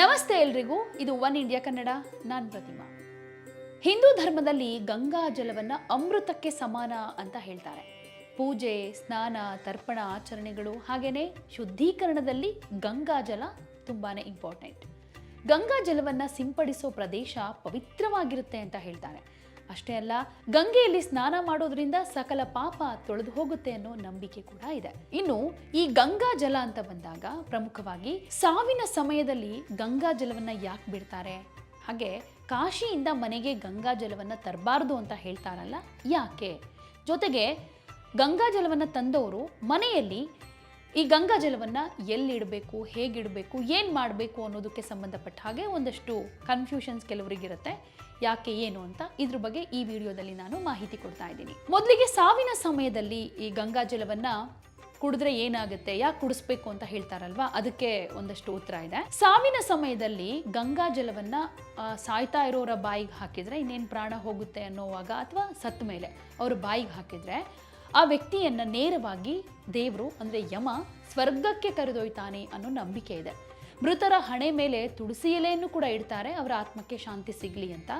ನಮಸ್ತೆ ಎಲ್ರಿಗೂ. ಇದು ಒನ್ ಇಂಡಿಯಾ ಕನ್ನಡ. ನಾನು ಪ್ರತಿಮಾ. ಹಿಂದೂ ಧರ್ಮದಲ್ಲಿ ಗಂಗಾ ಜಲವನ್ನು ಅಮೃತಕ್ಕೆ ಸಮಾನ ಅಂತ ಹೇಳ್ತಾರೆ. ಪೂಜೆ, ಸ್ನಾನ, ತರ್ಪಣ ಆಚರಣೆಗಳು ಹಾಗೆಯೇ ಶುದ್ಧೀಕರಣದಲ್ಲಿ ಗಂಗಾ ಜಲ ತುಂಬಾ ಇಂಪಾರ್ಟೆಂಟ್ ಗಂಗಾ ಜಲವನ್ನು ಸಿಂಪಡಿಸೋ ಪ್ರದೇಶ ಪವಿತ್ರವಾಗಿರುತ್ತೆ ಅಂತ ಹೇಳ್ತಾರೆ. ಅಷ್ಟೇ ಅಲ್ಲ, ಗಂಗೆಯಲ್ಲಿ ಸ್ನಾನ ಮಾಡೋದ್ರಿಂದ ಸಕಲ ಪಾಪ ತೊಳೆದು ಹೋಗುತ್ತೆ ಅನ್ನೋ ನಂಬಿಕೆ ಕೂಡ ಇದೆ. ಇನ್ನು ಈ ಗಂಗಾ ಜಲ ಅಂತ ಬಂದಾಗ ಪ್ರಮುಖವಾಗಿ ಸಾವಿನ ಸಮಯದಲ್ಲಿ ಗಂಗಾ ಜಲವನ್ನ ಯಾಕೆ ಬಿಡ್ತಾರೆ? ಹಾಗೆ ಕಾಶಿಯಿಂದ ಮನೆಗೆ ಗಂಗಾ ಜಲವನ್ನ ತರಬಾರ್ದು ಅಂತ ಹೇಳ್ತಾರಲ್ಲ, ಯಾಕೆ? ಜೊತೆಗೆ ಗಂಗಾ ಜಲವನ್ನ ತಂದವರು ಮನೆಯಲ್ಲಿ ಈ ಗಂಗಾ ಜಲವನ್ನು ಎಲ್ಲಿಡಬೇಕು, ಹೇಗಿಡಬೇಕು, ಏನು ಮಾಡಬೇಕು ಅನ್ನೋದಕ್ಕೆ ಸಂಬಂಧಪಟ್ಟ ಹಾಗೆ ಒಂದಷ್ಟು ಕನ್ಫ್ಯೂಷನ್ಸ್ ಕೆಲವರಿಗಿರುತ್ತೆ. ಯಾಕೆ ಏನು ಅಂತ ಇದ್ರ ಬಗ್ಗೆ ಈ ವಿಡಿಯೋದಲ್ಲಿ ನಾನು ಮಾಹಿತಿ ಕೊಡ್ತಾ ಇದ್ದೀನಿ. ಮೊದಲಿಗೆ ಸಾವಿನ ಸಮಯದಲ್ಲಿ ಈ ಗಂಗಾ ಜಲವನ್ನು ಕುಡಿದ್ರೆ ಏನಾಗುತ್ತೆ, ಯಾಕೆ ಕುಡಿಸ್ಬೇಕು ಅಂತ ಹೇಳ್ತಾರಲ್ವಾ? ಅದಕ್ಕೆ ಒಂದಷ್ಟು ಉತ್ತರ ಇದೆ. ಸಾವಿನ ಸಮಯದಲ್ಲಿ ಗಂಗಾ ಜಲವನ್ನ ಸಾಯ್ತಾ ಇರೋರ ಬಾಯಿಗೆ ಹಾಕಿದ್ರೆ ಇನ್ನೇನು ಪ್ರಾಣ ಹೋಗುತ್ತೆ ಅನ್ನೋವಾಗ ಅಥವಾ ಸತ್ತ ಮೇಲೆ ಅವ್ರ ಬಾಯಿಗೆ ಹಾಕಿದ್ರೆ ಆ ವ್ಯಕ್ತಿಯನ್ನ ನೇರವಾಗಿ ದೇವರು, ಅಂದ್ರೆ ಯಮ, ಸ್ವರ್ಗಕ್ಕೆ ಕರೆದೊಯ್ತಾನೆ ಅನ್ನೋ ನಂಬಿಕೆ ಇದೆ. ಮೃತರ ಹಣೆ ಮೇಲೆ ತುಳಸಿ ಎಲೆಯನ್ನು ಕೂಡ ಇಡ್ತಾರೆ, ಅವರ ಆತ್ಮಕ್ಕೆ ಶಾಂತಿ ಸಿಗ್ಲಿ ಅಂತ.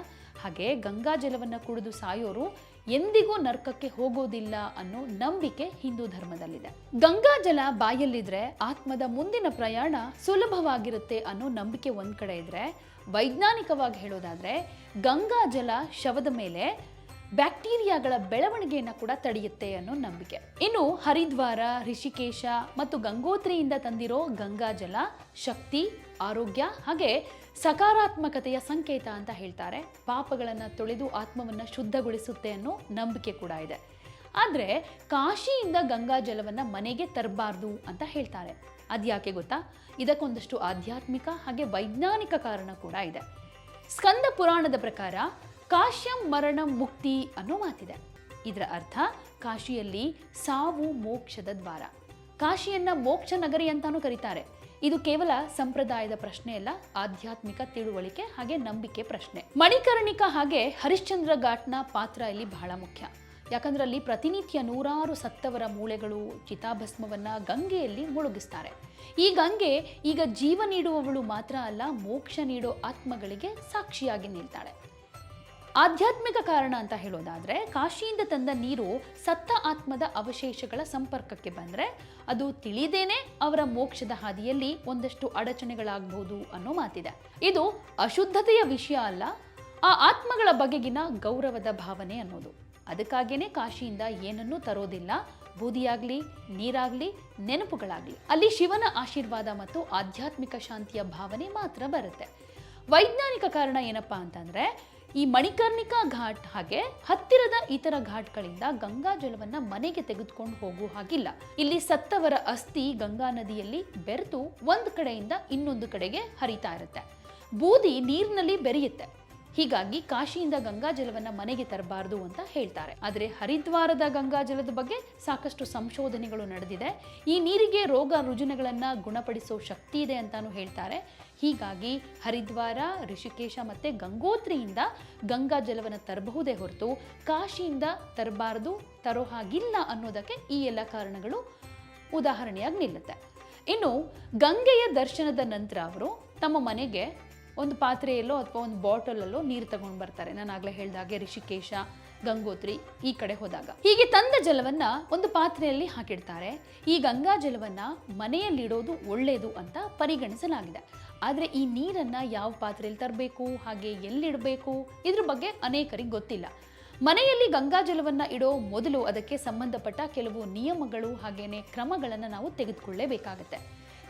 ಹಾಗೆ ಗಂಗಾ ಜಲವನ್ನು ಕುಡಿದು ಸಾಯೋರು ಎಂದಿಗೂ ನರ್ಕಕ್ಕೆ ಹೋಗೋದಿಲ್ಲ ಅನ್ನೋ ನಂಬಿಕೆ ಹಿಂದೂ ಧರ್ಮದಲ್ಲಿದೆ. ಗಂಗಾ ಜಲ ಬಾಯಲ್ಲಿದ್ರೆ ಆತ್ಮದ ಮುಂದಿನ ಪ್ರಯಾಣ ಸುಲಭವಾಗಿರುತ್ತೆ ಅನ್ನೋ ನಂಬಿಕೆ ಒಂದ್ ಕಡೆ ಇದ್ರೆ, ವೈಜ್ಞಾನಿಕವಾಗಿ ಹೇಳೋದಾದ್ರೆ ಗಂಗಾ ಜಲ ಶವದ ಮೇಲೆ ಬ್ಯಾಕ್ಟೀರಿಯಾಗಳ ಬೆಳವಣಿಗೆಯನ್ನು ಕೂಡ ತಡೆಯುತ್ತೆ ಅನ್ನೋ ನಂಬಿಕೆ. ಇನ್ನು ಹರಿದ್ವಾರ ಋಷಿಕೇಶ ಮತ್ತು ಗಂಗೋತ್ರಿಯಿಂದ ತಂದಿರೋ ಗಂಗಾಜಲ ಶಕ್ತಿ, ಆರೋಗ್ಯ ಹಾಗೆ ಸಕಾರಾತ್ಮಕತೆಯ ಸಂಕೇತ ಅಂತ ಹೇಳ್ತಾರೆ. ಪಾಪಗಳನ್ನು ತೊಳೆದು ಆತ್ಮವನ್ನು ಶುದ್ಧಗೊಳಿಸುತ್ತೆ ಅನ್ನೋ ನಂಬಿಕೆ ಕೂಡ ಇದೆ. ಆದರೆ ಕಾಶಿಯಿಂದ ಗಂಗಾ ಜಲವನ್ನು ಮನೆಗೆ ತರಬಾರ್ದು ಅಂತ ಹೇಳ್ತಾರೆ. ಅದ್ಯಾಕೆ ಗೊತ್ತಾ? ಇದಕ್ಕೊಂದಷ್ಟು ಆಧ್ಯಾತ್ಮಿಕ ಹಾಗೆ ವೈಜ್ಞಾನಿಕ ಕಾರಣ ಕೂಡ ಇದೆ. ಸ್ಕಂದ ಪುರಾಣದ ಪ್ರಕಾರ ಕಾಶ್ಯಂ ಮರಣ ಮುಕ್ತಿ ಅನ್ನೋ ಮಾತಿದೆ. ಇದರ ಅರ್ಥ ಕಾಶಿಯಲ್ಲಿ ಸಾವು ಮೋಕ್ಷದ ದ್ವಾರ. ಕಾಶಿಯನ್ನ ಮೋಕ್ಷ ನಗರಿ ಅಂತಾನೂ ಕರೀತಾರೆ. ಇದು ಕೇವಲ ಸಂಪ್ರದಾಯದ ಪ್ರಶ್ನೆ ಅಲ್ಲ, ಆಧ್ಯಾತ್ಮಿಕ ತಿಳುವಳಿಕೆ ಹಾಗೆ ನಂಬಿಕೆ ಪ್ರಶ್ನೆ. ಮಣಿಕರ್ಣಿಕ ಹಾಗೆ ಹರಿಶ್ಚಂದ್ರ ಘಾಟ್ನ ಪಾತ್ರ ಇಲ್ಲಿ ಬಹಳ ಮುಖ್ಯ. ಯಾಕಂದ್ರೆ ಅಲ್ಲಿ ಪ್ರತಿನಿತ್ಯ ನೂರಾರು ಸತ್ತವರ ಮೂಳೆಗಳು ಚಿತಾಭಸ್ಮವನ್ನ ಗಂಗೆಯಲ್ಲಿ ಮುಳುಗಿಸ್ತಾರೆ. ಈ ಗಂಗೆ ಈಗ ಜೀವ ನೀಡುವವಳು ಮಾತ್ರ ಅಲ್ಲ, ಮೋಕ್ಷ ನೀಡೋ ಆತ್ಮಗಳಿಗೆ ಸಾಕ್ಷಿಯಾಗಿ ನಿಲ್ತಾಳೆ. ಆಧ್ಯಾತ್ಮಿಕ ಕಾರಣ ಅಂತ ಹೇಳೋದಾದ್ರೆ, ಕಾಶಿಯಿಂದ ತಂದ ನೀರು ಸತ್ತ ಆತ್ಮದ ಅವಶೇಷಗಳ ಸಂಪರ್ಕಕ್ಕೆ ಬಂದ್ರೆ, ಅದು ತಿಳಿದೇನೆ ಅವರ ಮೋಕ್ಷದ ಹಾದಿಯಲ್ಲಿ ಒಂದಷ್ಟು ಅಡಚಣೆಗಳಾಗಬಹುದು ಅನ್ನೋ ಮಾತಿದೆ. ಇದು ಅಶುದ್ಧತೆಯ ವಿಷಯ ಅಲ್ಲ, ಆ ಆತ್ಮಗಳ ಬಗೆಗಿನ ಗೌರವದ ಭಾವನೆ ಅನ್ನೋದು. ಅದಕ್ಕಾಗಿಯೇ ಕಾಶಿಯಿಂದ ಏನನ್ನೂ ತರೋದಿಲ್ಲ. ಬೂದಿಯಾಗಲಿ, ನೀರಾಗ್ಲಿ, ನೆನಪುಗಳಾಗ್ಲಿ, ಅಲ್ಲಿ ಶಿವನ ಆಶೀರ್ವಾದ ಮತ್ತು ಆಧ್ಯಾತ್ಮಿಕ ಶಾಂತಿಯ ಭಾವನೆ ಮಾತ್ರ ಬರುತ್ತೆ. ವೈಜ್ಞಾನಿಕ ಕಾರಣ ಏನಪ್ಪಾ ಅಂತಂದ್ರೆ ಈ ಮಣಿಕರ್ಣಿಕಾ ಘಾಟ್ ಹಾಗೆ ಹತ್ತಿರದ ಇತರ ಘಾಟ್ಗಳಿಂದ ಗಂಗಾ ಜಲವನ್ನ ಮನೆಗೆ ತೆಗೆದುಕೊಂಡು ಹೋಗುವ ಹಾಗಿಲ್ಲ. ಇಲ್ಲಿ ಸತ್ತವರ ಅಸ್ಥಿ ಗಂಗಾ ನದಿಯಲ್ಲಿ ಬೆರೆತು ಒಂದು ಕಡೆಯಿಂದ ಇನ್ನೊಂದು ಕಡೆಗೆ ಹರಿತಾ ಇರುತ್ತೆ. ಬೂದಿ ನೀರಿನಲ್ಲಿ ಬೆರೆಯುತ್ತೆ. ಹೀಗಾಗಿ ಕಾಶಿಯಿಂದ ಗಂಗಾ ಜಲವನ್ನ ಮನೆಗೆ ತರಬಾರದು ಅಂತ ಹೇಳ್ತಾರೆ. ಆದರೆ ಹರಿದ್ವಾರದ ಗಂಗಾ ಜಲದ ಬಗ್ಗೆ ಸಾಕಷ್ಟು ಸಂಶೋಧನೆಗಳು ನಡೆದಿದೆ. ಈ ನೀರಿಗೆ ರೋಗ ರುಜಿನಗಳನ್ನ ಗುಣಪಡಿಸೋ ಶಕ್ತಿ ಇದೆ ಅಂತಾನು ಹೇಳ್ತಾರೆ. ಹೀಗಾಗಿ ಹರಿದ್ವಾರ ಋಷಿಕೇಶ ಮತ್ತೆ ಗಂಗೋತ್ರಿಯಿಂದ ಗಂಗಾ ಜಲವನ್ನು ತರಬಹುದೇ ಹೊರತು ಕಾಶಿಯಿಂದ ತರಬಾರದು, ತರೋ ಹಾಗಿಲ್ಲ ಅನ್ನೋದಕ್ಕೆ ಈ ಎಲ್ಲ ಕಾರಣಗಳು ಉದಾಹರಣೆಯಾಗಿ ನಿಲ್ಲುತ್ತೆ. ಇನ್ನು ಗಂಗೆಯ ದರ್ಶನದ ನಂತರ ಅವರು ತಮ್ಮ ಮನೆಗೆ ಒಂದು ಪಾತ್ರೆಯಲ್ಲೋ ಅಥವಾ ಒಂದು ಬಾಟಲಲ್ಲೋ ನೀರು ತಗೊಂಡು ಬರ್ತಾರೆ. ನಾನು ಆಗಲೇ ಹೇಳಿದಾಗೆ ಋಷಿಕೇಶ ಗಂಗೋತ್ರಿ ಈ ಕಡೆ ಹೋದಾಗ. ಹೀಗೆ ತಂದ ಜಲವನ್ನ ಒಂದು ಪಾತ್ರೆಯಲ್ಲಿ ಹಾಕಿಡ್ತಾರೆ. ಈ ಗಂಗಾ ಜಲವನ್ನ ಮನೆಯಲ್ಲಿಡೋದು ಒಳ್ಳೆಯದು ಅಂತ ಪರಿಗಣಿಸಲಾಗಿದೆ. ಆದರೆ ಈ ನೀರನ್ನ ಯಾವ ಪಾತ್ರೆಯಲ್ಲಿ ತರಬೇಕು, ಹಾಗೆ ಎಲ್ಲಿಡಬೇಕು, ಇದ್ರ ಬಗ್ಗೆ ಅನೇಕರಿಗೆ ಗೊತ್ತಿಲ್ಲ. ಮನೆಯಲ್ಲಿ ಗಂಗಾ ಜಲವನ್ನ ಇಡೋ ಮೊದಲು ಅದಕ್ಕೆ ಸಂಬಂಧಪಟ್ಟ ಕೆಲವು ನಿಯಮಗಳು ಹಾಗೇನೆ ಕ್ರಮಗಳನ್ನು ನಾವು ತೆಗೆದುಕೊಳ್ಳೇಬೇಕಾಗತ್ತೆ.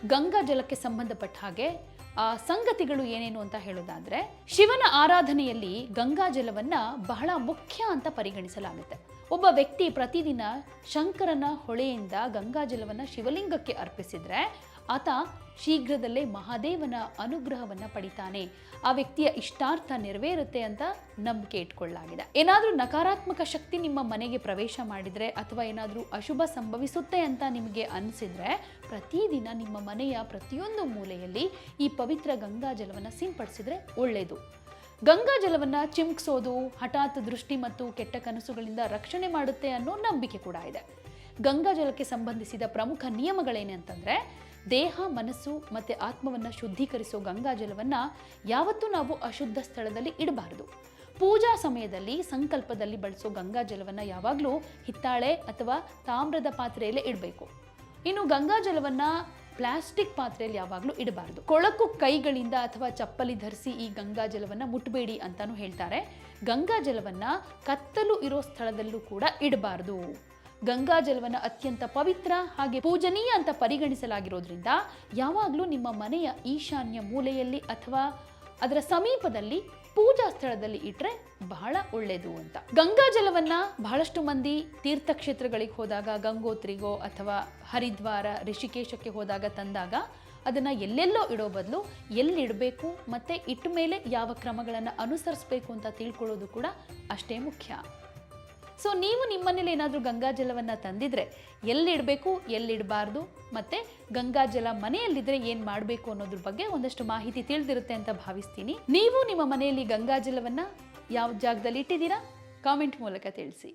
ಗಂಗಾ ಜಲಕ್ಕೆ ಸಂಬಂಧಪಟ್ಟ ಹಾಗೆ ಸಂಗತಿಗಳು ಏನೇನು ಅಂತ ಹೇಳೋದಾದ್ರೆ, ಶಿವನ ಆರಾಧನೆಯಲ್ಲಿ ಗಂಗಾ ಜಲವನ್ನ ಬಹಳ ಮುಖ್ಯ ಅಂತ ಪರಿಗಣಿಸಲಾಗುತ್ತೆ. ಒಬ್ಬ ವ್ಯಕ್ತಿ ಪ್ರತಿದಿನ ಶಂಕರನ ಹೊಳೆಯಿಂದ ಗಂಗಾ ಜಲವನ್ನ ಶಿವಲಿಂಗಕ್ಕೆ ಅರ್ಪಿಸಿದ್ರೆ ಆತ ಶೀಘ್ರದಲ್ಲೇ ಮಹಾದೇವನ ಅನುಗ್ರಹವನ್ನ ಪಡಿತಾನೆ. ಆ ವ್ಯಕ್ತಿಯ ಇಷ್ಟಾರ್ಥ ನೆರವೇರುತ್ತೆ ಅಂತ ನಂಬಿಕೆ ಇಟ್ಕೊಳ್ಳಲಾಗಿದೆ ಏನಾದರೂ ನಕಾರಾತ್ಮಕ ಶಕ್ತಿ ನಿಮ್ಮ ಮನೆಗೆ ಪ್ರವೇಶ ಮಾಡಿದ್ರೆ ಅಥವಾ ಏನಾದರೂ ಅಶುಭ ಸಂಭವಿಸುತ್ತೆ ಅಂತ ನಿಮಗೆ ಅನಿಸಿದರೆ ಪ್ರತಿದಿನ ನಿಮ್ಮ ಮನೆಯ ಪ್ರತಿಯೊಂದು ಮೂಲೆಯಲ್ಲಿ ಈ ಪವಿತ್ರ ಗಂಗಾ ಜಲವನ್ನು ಸಿಂಪಡಿಸಿದ್ರೆ ಒಳ್ಳೆಯದು ಗಂಗಾ ಜಲವನ್ನು ಚಿಮ್ಕ್ಸೋದು ಹಠಾತ್ ದೃಷ್ಟಿ ಮತ್ತು ಕೆಟ್ಟ ಕನಸುಗಳಿಂದ ರಕ್ಷಣೆ ಮಾಡುತ್ತೆ ಅನ್ನೋ ನಂಬಿಕೆ ಕೂಡ ಇದೆ. ಗಂಗಾ ಜಲಕ್ಕೆ ಸಂಬಂಧಿಸಿದ ಪ್ರಮುಖ ನಿಯಮಗಳೇನೆ ಅಂತಂದ್ರೆ ದೇಹ, ಮನಸ್ಸು ಮತ್ತು ಆತ್ಮವನ್ನು ಶುದ್ಧೀಕರಿಸೋ ಗಂಗಾಜಲವನ್ನು ಯಾವತ್ತೂ ನಾವು ಅಶುದ್ಧ ಸ್ಥಳದಲ್ಲಿ ಇಡಬಾರದು. ಪೂಜಾ ಸಮಯದಲ್ಲಿ, ಸಂಕಲ್ಪದಲ್ಲಿ ಬಳಸೋ ಗಂಗಾಜಲವನ್ನು ಯಾವಾಗಲೂ ಹಿತ್ತಾಳೆ ಅಥವಾ ತಾಮ್ರದ ಪಾತ್ರೆಯಲ್ಲೇ ಇಡಬೇಕು. ಇನ್ನು ಗಂಗಾಜಲವನ್ನು ಪ್ಲಾಸ್ಟಿಕ್ ಪಾತ್ರೆಯಲ್ಲಿ ಯಾವಾಗಲೂ ಇಡಬಾರ್ದು. ಕೊಳಕು ಕೈಗಳಿಂದ ಅಥವಾ ಚಪ್ಪಲಿ ಧರಿಸಿ ಈ ಗಂಗಾಜಲವನ್ನು ಮುಟ್ಟಬೇಡಿ ಅಂತಾನು ಹೇಳ್ತಾರೆ. ಗಂಗಾಜಲವನ್ನು ಕತ್ತಲು ಇರೋ ಸ್ಥಳದಲ್ಲೂ ಕೂಡ ಇಡಬಾರ್ದು. ಗಂಗಾಜಲವನ್ನು ಅತ್ಯಂತ ಪವಿತ್ರ ಹಾಗೆ ಪೂಜನೀಯ ಅಂತ ಪರಿಗಣಿಸಲಾಗಿರೋದ್ರಿಂದ ಯಾವಾಗಲೂ ನಿಮ್ಮ ಮನೆಯ ಈಶಾನ್ಯ ಮೂಲೆಯಲ್ಲಿ ಅಥವಾ ಅದರ ಸಮೀಪದಲ್ಲಿ ಪೂಜಾ ಸ್ಥಳದಲ್ಲಿ ಇಟ್ಟರೆ ಬಹಳ ಒಳ್ಳೆಯದು ಅಂತ. ಗಂಗಾಜಲವನ್ನ ಬಹಳಷ್ಟು ಮಂದಿ ತೀರ್ಥಕ್ಷೇತ್ರಗಳಿಗೆ ಹೋದಾಗ, ಗಂಗೋತ್ರಿಗೋ ಅಥವಾ ಹರಿದ್ವಾರ ಋಷಿಕೇಶಕ್ಕೆ ಹೋದಾಗ ತಂದಾಗ ಅದನ್ನು ಎಲ್ಲೆಲ್ಲೋ ಇಡೋ ಬದಲು ಎಲ್ಲಿಡಬೇಕು ಮತ್ತು ಇಟ್ಟ ಮೇಲೆ ಯಾವ ಕ್ರಮಗಳನ್ನು ಅನುಸರಿಸಬೇಕು ಅಂತ ತಿಳ್ಕೊಳ್ಳೋದು ಕೂಡ ಅಷ್ಟೇ ಮುಖ್ಯ. ಸೊ ನೀವು ನಿಮ್ಮನೇಲಿ ಏನಾದರೂ ಗಂಗಾಜಲವನ್ನು ತಂದಿದ್ರೆ ಎಲ್ಲಿಡಬೇಕು, ಎಲ್ಲಿಡಬಾರ್ದು, ಮತ್ತು ಗಂಗಾಜಲ ಮನೆಯಲ್ಲಿದ್ದರೆ ಏನು ಮಾಡಬೇಕು ಅನ್ನೋದ್ರ ಬಗ್ಗೆ ಒಂದಷ್ಟು ಮಾಹಿತಿ ತಿಳಿದಿರುತ್ತೆ ಅಂತ ಭಾವಿಸ್ತೀನಿ. ನೀವು ನಿಮ್ಮ ಮನೆಯಲ್ಲಿ ಗಂಗಾಜಲವನ್ನು ಯಾವ ಜಾಗದಲ್ಲಿ ಇಟ್ಟಿದ್ದೀರಾ? ಕಾಮೆಂಟ್ ಮೂಲಕ ತಿಳಿಸಿ.